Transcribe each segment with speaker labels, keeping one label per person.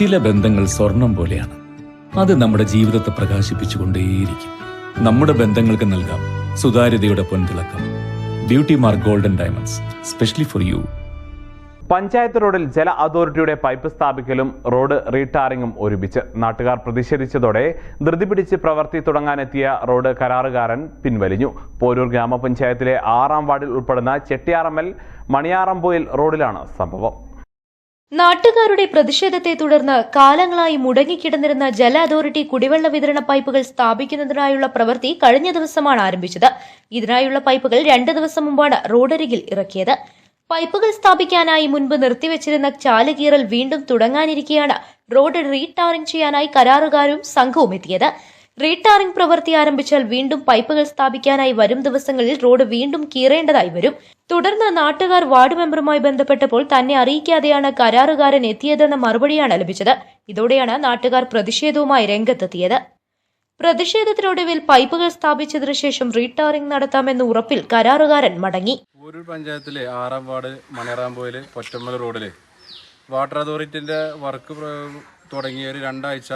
Speaker 1: ചില ബന്ധങ്ങൾ സ്വർണം പോലെയാണ്. അത് നമ്മുടെ ജീവിതത്തെ പ്രകാശിപ്പിച്ചുകൊണ്ടേയിരിക്കും. നമ്മുടെ ബന്ധങ്ങൾക്ക് നൽകാം സുതാര്യതയുടെ പൊൻതിളക്കം. Beauty mark golden diamonds specially for you
Speaker 2: panchayat റോഡിൽ ജല അതോറിറ്റിയുടെ പൈപ്പ് സ്ഥാപിക്കലും റോഡ് റീടാറിങ്ങും ഒരുമിച്ച്. നാട്ടുകാർ പ്രതിഷേധിച്ചതോടെ ധൃതി പിടിച്ച് പ്രവൃത്തി തുടങ്ങാനെത്തിയ റോഡ് കരാറുകാരൻ പിൻവലിഞ്ഞു. പോരൂർ ഗ്രാമപഞ്ചായത്തിലെ ആറാം വാർഡിൽ ഉൾപ്പെടുന്ന ചെട്ടിയാറമ്മൽ മണിയാറംപോയിൽ റോഡിലാണ് സംഭവം.
Speaker 3: നാട്ടുകാരുടെ പ്രതിഷേധത്തെ തുടർന്ന് കാലങ്ങളായി മുടങ്ങിക്കിടന്നിരുന്ന ജല അതോറിറ്റി കുടിവെള്ള വിതരണ പൈപ്പുകൾ സ്ഥാപിക്കുന്നതിനായുള്ള പ്രവൃത്തി കഴിഞ്ഞ ദിവസമാണ് ആരംഭിച്ചത്. ഇതിനായുള്ള പൈപ്പുകൾ രണ്ട് ദിവസം മുമ്പാണ് റോഡരികിൽ ഇറക്കിയത്. പൈപ്പുകൾ സ്ഥാപിക്കാനായി മുൻപ് നിർത്തിവെച്ചിരുന്ന ചാലുകീറൽ വീണ്ടും തുടങ്ങാനിരിക്കെയാണ് റോഡ് റീടാറിംഗ് ചെയ്യാനായി കരാറുകാരും സംഘവും എത്തിയത് റീടാറിംഗ് പ്രവൃത്തി ആരംഭിച്ചാൽ വീണ്ടും പൈപ്പുകൾ സ്ഥാപിക്കാനായി വരും ദിവസങ്ങളിൽ റോഡ് വീണ്ടും കീറേണ്ടതായി വരും. തുടർന്ന് നാട്ടുകാർ വാർഡ് മെമ്പറുമായി ബന്ധപ്പെട്ടപ്പോൾ തന്നെ അറിയിക്കാതെയാണ് കരാറുകാരൻ എത്തിയതെന്ന മറുപടിയാണ് ലഭിച്ചത്. ഇതോടെയാണ് നാട്ടുകാർ പ്രതിഷേധവുമായി രംഗത്തെത്തിയത്. പ്രതിഷേധത്തിനൊടുവിൽ പൈപ്പുകൾ സ്ഥാപിച്ചതിനു ശേഷം റീടാറിംഗ് നടത്താമെന്ന ഉറപ്പിൽ കരാറുകാരൻ മടങ്ങി.
Speaker 4: ഒരു പഞ്ചായത്തിലെ ആറാം വാർഡ് മണിയറാമ്പോയിൽ പൊറ്റമ്മൽ റോഡിലെ വാട്ടർ അതോറിറ്റിന്റെ വർക്ക് തുടങ്ങിയ ഒരു രണ്ടാഴ്ച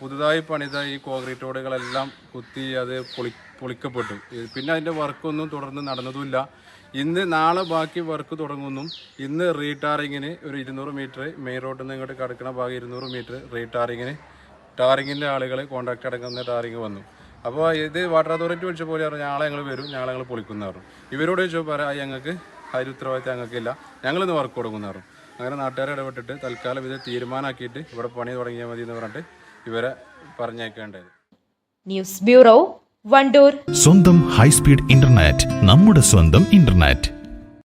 Speaker 4: പുതുതായി പണിത ഈ കോൺക്രീറ്റ് റോഡുകളെല്ലാം കുത്തി അത് പൊളി പൊളിക്കപ്പെട്ടു. പിന്നെ അതിന്റെ വർക്കൊന്നും തുടർന്ന് നടന്നതുമില്ല. ഇന്ന് നാളെ ബാക്കി വർക്ക് തുടങ്ങുന്നു. ഇന്ന് റീടാറിങ്ങിന് ഒരു ഇരുന്നൂറ് മീറ്റർ മെയിൻ റോഡിൽ നിന്ന് ഇങ്ങോട്ട് കിടക്കുന്ന ഭാഗം ഇരുന്നൂറ് മീറ്റർ റീടാറിങ്ങിന് ടാറിങ്ങിന്റെ ആളുകൾ കോൺട്രാക്ട് അടങ്ങുന്ന ടാറിങ് വന്നു. അപ്പോൾ ഇത് വാട്ടർ അതോറിറ്റി വിളിച്ച പോലെ പറഞ്ഞു നാളെ ഞങ്ങൾ വരും ഞങ്ങളെ ഞങ്ങൾ പൊളിക്കുന്ന ഇവരോട് ചോദിച്ചപ്പോൾ പറയാം ഞങ്ങൾക്ക് അതിൽ ഉത്തരവാദിത്തം ഞങ്ങൾക്കില്ല. ഞങ്ങളിന്ന് വർക്ക് കൊടുക്കുന്ന അങ്ങനെ നാട്ടുകാരെ ഇടപെട്ടിട്ട് തൽക്കാലം ഇത് തീരുമാനമാക്കിയിട്ട് ഇവിടെ പണി തുടങ്ങിയാൽ മതി എന്ന് പറഞ്ഞിട്ട് ഇവരെ പറഞ്ഞേക്കേണ്ടത്
Speaker 3: ന്യൂസ് ബ്യൂറോ വണ്ടൂർ.
Speaker 5: സ്വന്തം ഹൈസ്പീഡ് ഇന്റർനെറ്റ് നമ്മുടെ സ്വന്തം ഇന്റർനെറ്റ്.